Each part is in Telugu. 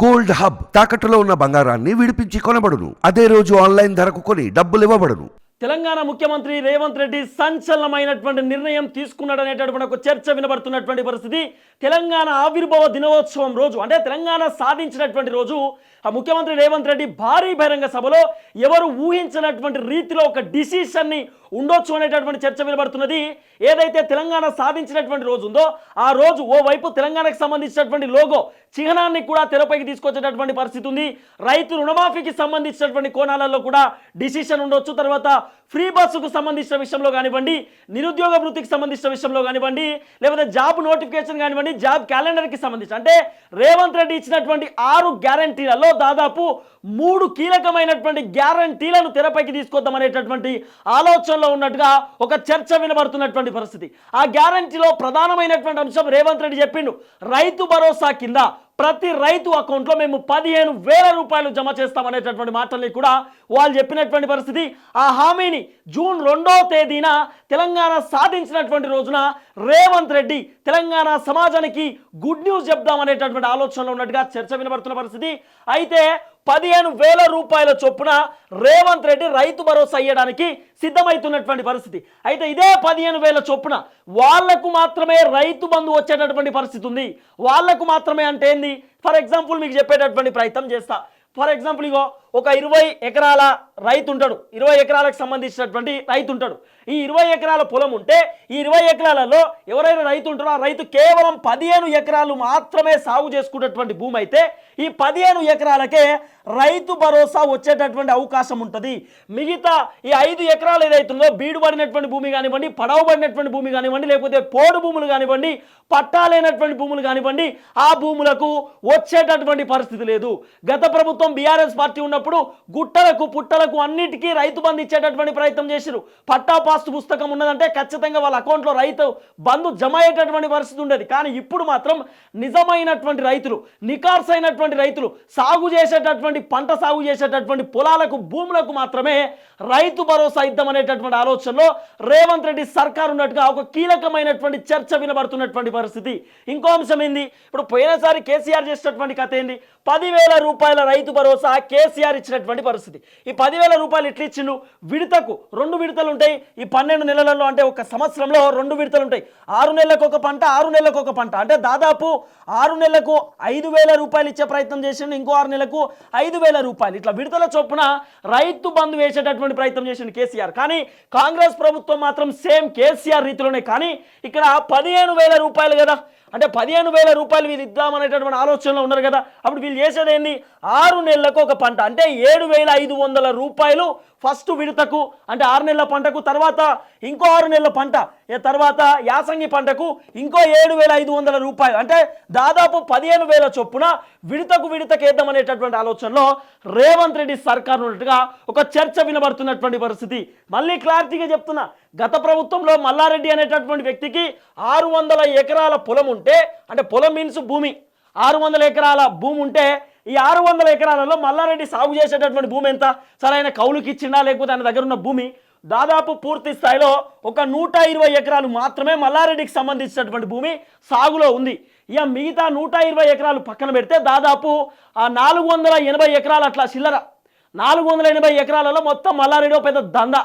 గోల్డ్ హబ్ తాకట్టులో ఉన్న బంగారాన్ని విడిపించి కొనబడును. అదే రోజు ఆన్లైన్ ధరకు కొని డబ్బులు ఇవ్వబడును. తెలంగాణ ముఖ్యమంత్రి రేవంత్ రెడ్డి సంచలనమైనటువంటి నిర్ణయం తీసుకున్నాడు అనేటటువంటి ఒక చర్చ వినబడుతున్నటువంటి పరిస్థితి. తెలంగాణ ఆవిర్భావ దినోత్సవం రోజు అంటే తెలంగాణ సాధించినటువంటి రోజు ఆ ముఖ్యమంత్రి రేవంత్ రెడ్డి భారీ బహిరంగ సభలో ఎవరు ఊహించినటువంటి రీతిలో ఒక డిసిషన్ని ఉండొచ్చు అనేటటువంటి చర్చ వినబడుతున్నది. ఏదైతే తెలంగాణ సాధించినటువంటి రోజు ఉందో ఆ రోజు ఓవైపు తెలంగాణకు సంబంధించినటువంటి లోగో చిహ్నాన్ని కూడా తెరపైకి తీసుకొచ్చేటటువంటి పరిస్థితి ఉంది. రైతు రుణమాఫీకి సంబంధించినటువంటి కోణాలలో కూడా డిసిషన్ ఉండొచ్చు. తర్వాత ఫ్రీ బస్సుకు సంబంధించిన విషయంలో కానివ్వండి నిరుద్యోగ వృత్తికి సంబంధించిన విషయంలో కానివ్వండి లేకపోతే జాబ్ నోటిఫికేషన్ కానివ్వండి జాబ్ క్యాలెండర్కి సంబంధించి అంటే రేవంత్ రెడ్డి ఇచ్చినటువంటి ఆరు గ్యారంటీలలో దాదాపు మూడు కీలకమైనటువంటి గ్యారంటీలను తెరపైకి తీసుకొద్దాం అనేటటువంటి ఆలోచనలో ఉన్నట్టుగా ఒక చర్చ వినబడుతున్నటువంటి పరిస్థితి. ఆ గ్యారంటీలో ప్రధానమైనటువంటి అంశం రేవంత్ రెడ్డి చెప్పిండు రైతు భరోసా కింద ప్రతి రైతు అకౌంట్లో మేము పదిహేను వేల రూపాయలు జమ చేస్తామనేటటువంటి మాటల్ని కూడా వాళ్ళు చెప్పినటువంటి పరిస్థితి. ఆ హామీని జూన్ రెండో తేదీన తెలంగాణ సాధించినటువంటి రోజున రేవంత్ రెడ్డి తెలంగాణ సమాజానికి గుడ్ న్యూస్ చెప్దామనేటటువంటి ఆలోచనలో ఉన్నట్టుగా చర్చ వినబడుతున్న పరిస్థితి. అయితే పదిహేను వేల రూపాయల చొప్పున రేవంత్ రెడ్డి రైతు భరోసా అయ్యడానికి సిద్ధమవుతున్నటువంటి పరిస్థితి. అయితే ఇదే పదిహేను వేల చొప్పున వాళ్ళకు మాత్రమే రైతు బంధు వచ్చేటటువంటి పరిస్థితి ఉంది. వాళ్ళకు మాత్రమే అంటే ఏంది? ఫర్ ఎగ్జాంపుల్ మీకు చెప్పేటటువంటి ప్రయత్నం చేస్తా. ఫర్ ఎగ్జాంపుల్ ఇగో ఒక ఇరవై ఎకరాల రైతు ఉంటాడు ఇరవై ఎకరాలకు సంబంధించినటువంటి రైతు ఉంటాడు ఈ ఇరవై ఎకరాల పొలం ఉంటే ఈ ఇరవై ఎకరాలలో ఎవరైనా రైతు ఉంటారో ఆ రైతు కేవలం పదిహేను ఎకరాలు మాత్రమే సాగు చేసుకున్నటువంటి భూమి అయితే ఈ పదిహేను ఎకరాలకే రైతు భరోసా వచ్చేటటువంటి అవకాశం ఉంటుంది. మిగతా ఈ ఐదు ఎకరాలు ఏదైతుందో బీడుబడినటువంటి భూమి కానివ్వండి పడవబడినటువంటి భూమి కానివ్వండి లేకపోతే పోడు భూములు కానివ్వండి పట్టాలైనటువంటి భూములు కానివ్వండి ఆ భూములకు వచ్చేటటువంటి పరిస్థితి లేదు. గత ప్రభుత్వం బీఆర్ఎస్ పార్టీ ఉన్న ఉన్నప్పుడు గుట్టలకు పుట్టలకు అన్నిటికీ రైతు బంధు ఇచ్చేటటువంటి ప్రయత్నం చేశారు పట్టా పాస్తు పుస్తకం ఉన్నదంటే ఖచ్చితంగా వాళ్ళ అకౌంట్లో రైతు బంధు జమ అయ్యేటటువంటి పరిస్థితి ఉండేది. కానీ ఇప్పుడు మాత్రం నిజమైనటువంటి రైతులు నికార్స్ అయినటువంటి రైతులు సాగు చేసేటటువంటి పంట సాగు చేసేటటువంటి పొలాలకు భూములకు మాత్రమే రైతు భరోసా ఇద్దామనేటటువంటి ఆలోచనలో రేవంత్ రెడ్డి సర్కార్ ఉన్నట్టుగా ఒక కీలకమైనటువంటి చర్చ వినబడుతున్నటువంటి పరిస్థితి. ఇంకో అంశం ఏంది? ఇప్పుడు పోయినసారి కేసీఆర్ చేసినటువంటి కథ ఏంది? పదివేల రూపాయల రైతు భరోసా కేసీఆర్ ఇచ్చినటువంటి పరిస్థితి. ఈ పదివేల రూపాయలు ఎట్లా ఇచ్చిండు? విడతకు రెండు విడతలు ఉంటాయి ఈ పన్నెండు నెలలలో అంటే ఒక సంవత్సరంలో రెండు విడతలు ఉంటాయి ఆరు నెలలకు ఒక పంట ఆరు నెలలకు ఒక పంట. అంటే దాదాపు ఆరు నెలలకు ఐదు వేల రూపాయలు ఇచ్చే ప్రయత్నం చేసిండు ఇంకో ఆరు నెలలకు ఐదు వేల రూపాయలు. ఇట్లా విడతల చొప్పున రైతు బంధు వేసేటటువంటి ప్రయత్నం చేసిండు కేసీఆర్. కానీ కాంగ్రెస్ ప్రభుత్వం మాత్రం సేమ్ కేసీఆర్ రీతిలోనే. కానీ ఇక్కడ పదిహేను వేల రూపాయలు కదా. అంటే పదిహేను వేల రూపాయలు వీళ్ళు ఇద్దామనేటటువంటి ఆలోచనలో ఉన్నారు కదా. అప్పుడు వీళ్ళు చేసేది ఏంది? ఆరు నెలలకు ఒక పంట. అంటే ఏడు వేల ఐదు వందల రూపాయలు ఫస్ట్ విడతకు అంటే ఆరు నెలల పంటకు తర్వాత ఇంకో ఆరు నెలల పంట తర్వాత యాసంగి పంటకు ఇంకో ఏడు వేల ఐదు వందల రూపాయలు. అంటే దాదాపు పదిహేను వేల చొప్పున విడతకు విడతకు వేద్దామనేటటువంటి ఆలోచనలో రేవంత్ రెడ్డి సర్కార్ ఉన్నట్టుగా ఒక చర్చ వినబడుతున్నటువంటి పరిస్థితి. మళ్ళీ క్లారిటీగా చెప్తున్నా గత ప్రభుత్వంలో మల్లారెడ్డి అనేటటువంటి వ్యక్తికి ఆరు వందల ఎకరాల పొలం ఉంటే అంటే పొలం మీన్స్ భూమి ఆరు వందల ఎకరాల భూమి ఉంటే ఈ ఆరు వందల ఎకరాలలో మల్లారెడ్డి సాగు చేసేటటువంటి భూమి ఎంత? సరైన కౌలుకి ఇచ్చిండా? లేకపోతే ఆయన దగ్గర ఉన్న భూమి? దాదాపు పూర్తి స్థాయిలో ఒక నూట ఇరవై ఎకరాలు మాత్రమే మల్లారెడ్డికి సంబంధించినటువంటి భూమి సాగులో ఉంది. ఇక మిగతా నూట ఇరవై ఎకరాలు పక్కన పెడితే దాదాపు ఆ నాలుగు వందల ఎనభై ఎకరాలు అట్లా చిల్లర. నాలుగు వందల ఎనభై ఎకరాలలో మొత్తం మల్లారెడ్డి పెద్ద దందా.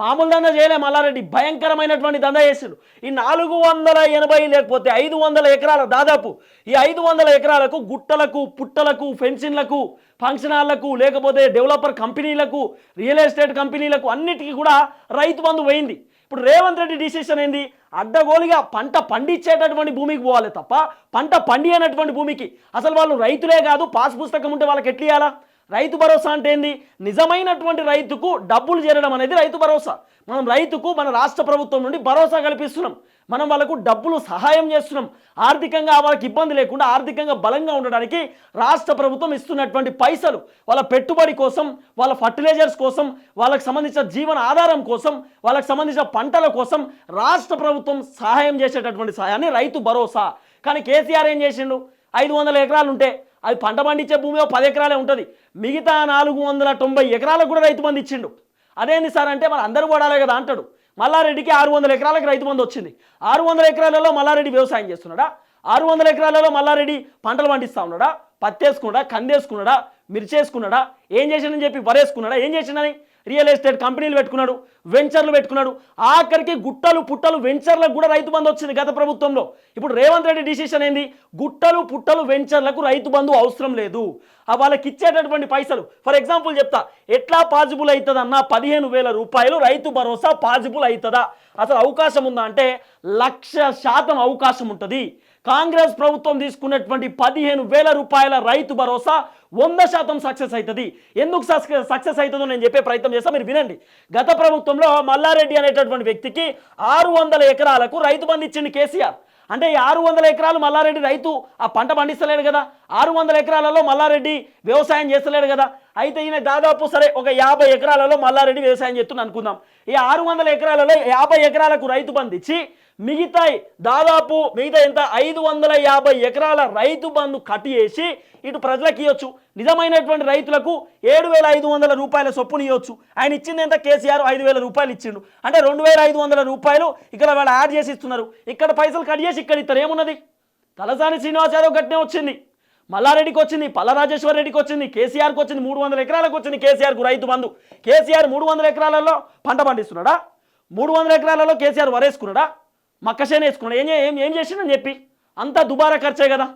మామూలు దందా చేయలే మల్లారెడ్డి. భయంకరమైనటువంటి దందా చేసిండు. ఈ నాలుగు వందల ఎనభై లేకపోతే ఐదు వందల ఎకరాల దాదాపు ఈ ఐదు వందల ఎకరాలకు గుట్టలకు పుట్టలకు ఫెన్సింగ్లకు ఫంక్షన్ హాల్లకు లేకపోతే డెవలపర్ కంపెనీలకు రియల్ ఎస్టేట్ కంపెనీలకు అన్నిటికీ కూడా రైతు బంధు పోయింది. ఇప్పుడు రేవంత్ రెడ్డి డిసిషన్ ఏంది? అడ్డగోలుగా పంట పండించేటటువంటి భూమికి పోవాలి తప్ప పంట పండియనటువంటి భూమికి. అసలు వాళ్ళు రైతులే కాదు పాస్ పుస్తకం ఉంటే వాళ్ళకి ఎట్లా ఇవ్వాలా రైతు భరోసా అంటే ఏంది? నిజమైనటువంటి రైతుకు డబ్బులు చేరడం అనేది రైతు భరోసా. మనం రైతుకు మన రాష్ట్ర ప్రభుత్వం నుండి భరోసా కల్పిస్తున్నాం. మనం వాళ్ళకు డబ్బులు సహాయం చేస్తున్నాం. ఆర్థికంగా వాళ్ళకి ఇబ్బంది లేకుండా ఆర్థికంగా బలంగా ఉండడానికి రాష్ట్ర ప్రభుత్వం ఇస్తున్నటువంటి పైసలు వాళ్ళ పెట్టుబడి కోసం వాళ్ళ ఫర్టిలైజర్స్ కోసం వాళ్ళకి సంబంధించిన జీవన ఆధారం కోసం వాళ్ళకి సంబంధించిన పంటల కోసం రాష్ట్ర ప్రభుత్వం సహాయం చేసేటటువంటి సహాయాన్ని రైతు భరోసా. కానీ కేసీఆర్ ఏం చేసిండు? ఐదు వందల ఎకరాలు ఉంటే అది పంట పండించే భూమి పది ఎకరాలే ఉంటుంది. మిగతా నాలుగు వందల తొంభై ఎకరాలకు కూడా రైతు బంధు ఇచ్చిండు. అదేంది సార్ అంటే మరి అందరూ పడాలి కదా అంటాడు. మల్లారెడ్డికి ఆరు వందల ఎకరాలకు రైతు బంధు వచ్చింది. ఆరు వందల ఎకరాలలో మల్లారెడ్డి వ్యవసాయం చేస్తున్నాడా? ఆరు వందల ఎకరాలలో మల్లారెడ్డి పంటలు పండిస్తా ఉన్నాడా? పత్తేసుకున్నాడా? కందేసుకున్నాడా? మిర్చేసుకున్నాడా? ఏం చేసిండని చెప్పి వరేసుకున్నాడా? ఏం చేసిండని? రియల్ ఎస్టేట్ కంపెనీలు పెట్టుకున్నాడు వెంచర్లు పెట్టుకున్నాడు. ఆఖరికి గుట్టలు పుట్టలు వెంచర్లకు కూడా రైతు బంధు వచ్చింది గత ప్రభుత్వంలో. ఇప్పుడు రేవంత్ రెడ్డి డిసిషన్ ఏంది? గుట్టలు పుట్టలు వెంచర్లకు రైతు బంధు అవసరం లేదు. ఆ వాళ్ళకి ఇచ్చేటటువంటి పైసలు ఫర్ ఎగ్జాంపుల్ చెప్తా ఎట్లా పాజిబుల్ అవుతుందన్న పదిహేను వేల రూపాయలు రైతు భరోసా పాజిబుల్ అవుతుందా అసలు అవకాశం ఉందా అంటే లక్ష శాతం అవకాశం ఉంటుంది. కాంగ్రెస్ ప్రభుత్వం తీసుకున్నటువంటి పదిహేను వేల రూపాయల రైతు భరోసా వంద శాతం సక్సెస్ అవుతుంది ఎందుకు సక్సెస్ అవుతుందో నేను చెప్పే ప్రయత్నం చేస్తా మీరు వినండి. గత ప్రభుత్వంలో మల్లారెడ్డి అనేటటువంటి వ్యక్తికి ఆరు వందల ఎకరాలకు రైతు బంధు ఇచ్చింది కేసీఆర్. అంటే ఈ ఆరు వందల ఎకరాలు మల్లారెడ్డి రైతు ఆ పంట పండిస్తలేడు కదా. ఆరు వందల ఎకరాలలో మల్లారెడ్డి వ్యవసాయం చేస్తలేడు కదా. అయితే ఈయన దాదాపు సరే ఒక యాభై ఎకరాలలో మల్లారెడ్డి వ్యవసాయం చేస్తున్నా అనుకుందాం. ఈ ఆరు వందల ఎకరాలలో యాభై ఎకరాలకు రైతు బంధిచ్చి మిగతా దాదాపు మిగతా ఎంత ఐదు వందల యాభై ఎకరాల రైతు బంధు కట్ చేసి ఇటు ప్రజలకు ఇవ్వచ్చు నిజమైనటువంటి రైతులకు ఏడు వేల ఐదు వందల రూపాయల చొప్పున ఇవ్వచ్చు ఆయన ఇచ్చింది ఎంత? కేసీఆర్ ఐదు వేల రూపాయలు ఇచ్చిండు. అంటే రెండు వేల ఐదు వందల రూపాయలు ఇక్కడ వాళ్ళు యాడ్ చేసి ఇస్తున్నారు. ఇక్కడ పైసలు కట్ చేసి ఇక్కడ ఇస్తారు. ఏమున్నది? తలసాని శ్రీనివాస్ గట్టినే వచ్చింది. మల్లారెడ్డికి వచ్చింది పల్లరాజేశ్వర రెడ్డికి వచ్చింది కేసీఆర్కి వచ్చింది మూడు వందల ఎకరాలకు వచ్చింది కేసీఆర్కు రైతు బంధు. కేసీఆర్ మూడు వందల ఎకరాలలో పంట పండిస్తున్నాడా? మూడు వందల ఎకరాలలో కేసీఆర్ వరేసుకున్నాడా? మక్కసేన వేసుకున్నాడు. ఏం ఏం ఏం చేసిండని చెప్పి. అంతా దుబారా ఖర్చే కదా.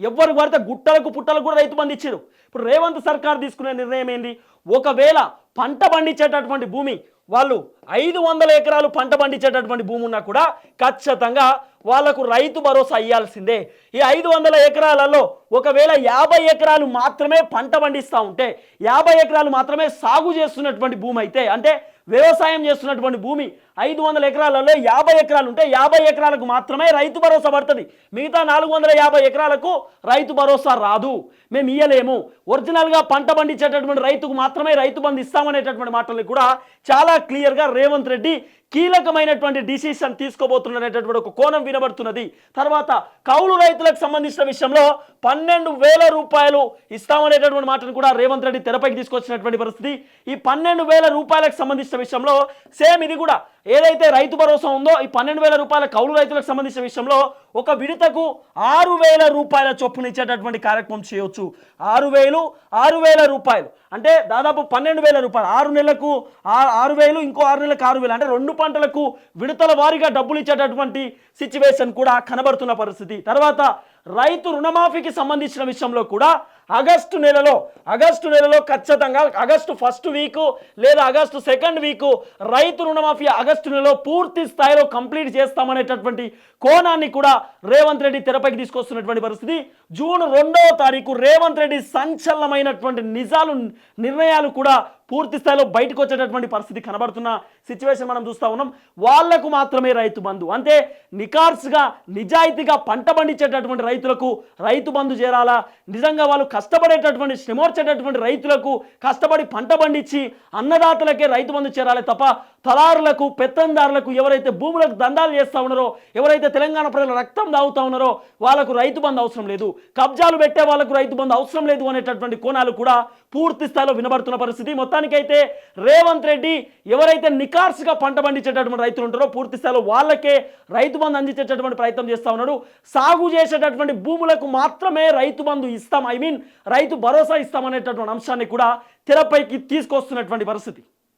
ఎవరు పడితే గుట్టలకు పుట్టలకు కూడా రైతు బంధు ఇచ్చారు. ఇప్పుడు రేవంత్ సర్కార్ తీసుకునే నిర్ణయం ఏంది? ఒకవేళ పంట పండించేటటువంటి భూమి వాళ్ళు ఐదు వందల ఎకరాలు పంట పండించేటటువంటి భూమి ఉన్నా కూడా ఖచ్చితంగా వాళ్ళకు రైతు భరోసా ఇవ్వాల్సిందే ఈ ఐదు వందల ఎకరాలలో ఒకవేళ యాభై ఎకరాలు మాత్రమే పంట పండిస్తూ ఉంటే యాభై ఎకరాలు మాత్రమే సాగు చేస్తున్నటువంటి భూమి అయితే అంటే వ్యవసాయం చేస్తున్నటువంటి భూమి ఐదు వందల ఎకరాలలో యాభై ఎకరాలు ఉంటే యాభై ఎకరాలకు మాత్రమే రైతు భరోసా పడుతుంది. మిగతా నాలుగు వందల యాభై ఎకరాలకు రైతు భరోసా రాదు. మేము ఇయ్యలేము. ఒరిజినల్గా పంట పండించేటటువంటి రైతుకు మాత్రమే రైతు బంధు ఇస్తామనేటటువంటి మాటల్ని కూడా చాలా క్లియర్గా రేవంత్ రెడ్డి కీలకమైనటువంటి డిసిషన్ తీసుకోబోతున్నటువంటి ఒక కోణం వినబడుతున్నది. తర్వాత కౌలు రైతులకు సంబంధించిన విషయంలో పన్నెండు వేల రూపాయలు ఇస్తామనేటటువంటి మాటను కూడా రేవంత్ రెడ్డి తెరపైకి తీసుకొచ్చినటువంటి పరిస్థితి. ఈ పన్నెండు వేల రూపాయలకు సంబంధించిన విషయంలో సేమ్ ఇది కూడా. ఏదైతే రైతు భరోసా ఉందో ఈ పన్నెండు వేల రూపాయల కౌలు రైతులకు సంబంధించిన విషయంలో ఒక విడతకు ఆరు వేల రూపాయల చొప్పున ఇచ్చేటటువంటి కార్యక్రమం చేయవచ్చు ఆరు వేలు ఆరు వేల రూపాయలు. అంటే దాదాపు పన్నెండు వేల రూపాయలు. ఆరు నెలలకు ఆరు వేలు ఇంకో ఆరు నెలలకు ఆరు వేలు. అంటే రెండు పంటలకు విడతల వారీగా డబ్బులు ఇచ్చేటటువంటి సిచ్యువేషన్ కూడా కనబడుతున్న పరిస్థితి. తర్వాత రైతు రుణమాఫీకి సంబంధించిన విషయంలో కూడా ఆగస్టు నెలలో ఆగస్టు నెలలో ఖచ్చితంగా ఆగస్టు ఫస్ట్ వీక్ లేదా ఆగస్టు సెకండ్ వీక్ రైతు రుణమాఫీ ఆగస్టు నెలలో పూర్తి స్థాయిలో కంప్లీట్ చేస్తామనేటటువంటి కోణాన్ని కూడా రేవంత్ రెడ్డి తెరపైకి తీసుకొస్తున్నటువంటి పరిస్థితి. జూన్ రెండవ తారీఖు రేవంత్ రెడ్డి సంచలనమైనటువంటి నిజాలు నిర్ణయాలు కూడా పూర్తి స్థాయిలో బయటకు వచ్చేటటువంటి పరిస్థితి కనబడుతున్న సిచ్యువేషన్ మనం చూస్తా ఉన్నాం. వాళ్ళకు మాత్రమే రైతు బంధు. అంటే నికార్స్గా నిజాయితీగా పంట పండించేటటువంటి రైతులకు రైతు బంధు చేరాలా? నిజంగా వాళ్ళు కష్టపడేటటువంటి శ్రమోర్చేటటువంటి రైతులకు కష్టపడి పంట పండించి అన్నదాతలకే రైతు బంధు చేరాలి తప్ప తలారులకు పెత్తందారులకు ఎవరైతే భూములకు దందాలు చేస్తూ ఉన్నారో ఎవరైతే తెలంగాణ ప్రజల రక్తం దాగుతూ ఉన్నారో వాళ్ళకు రైతు బంధు అవసరం లేదు. కబ్జాలు పెట్టే వాళ్ళకు రైతు బంధు అవసరం లేదు అనేటటువంటి కోణాలు కూడా పూర్తి స్థాయిలో వినబడుతున్న పరిస్థితి. మొత్తానికైతే రేవంత్ రెడ్డి ఎవరైతే నికార్స్గా పంట పండించేటటువంటి రైతులు ఉంటారో పూర్తి స్థాయిలో వాళ్ళకే రైతు బంధు అందించేటటువంటి ప్రయత్నం చేస్తా ఉన్నాడు. సాగు చేసేటటువంటి భూములకు మాత్రమే రైతు బంధు ఇస్తాం. ఐ మీన్ రైతు భరోసా ఇస్తామనేటటువంటి అంశాన్ని కూడా తెరపైకి తీసుకొస్తున్నటువంటి పరిస్థితి.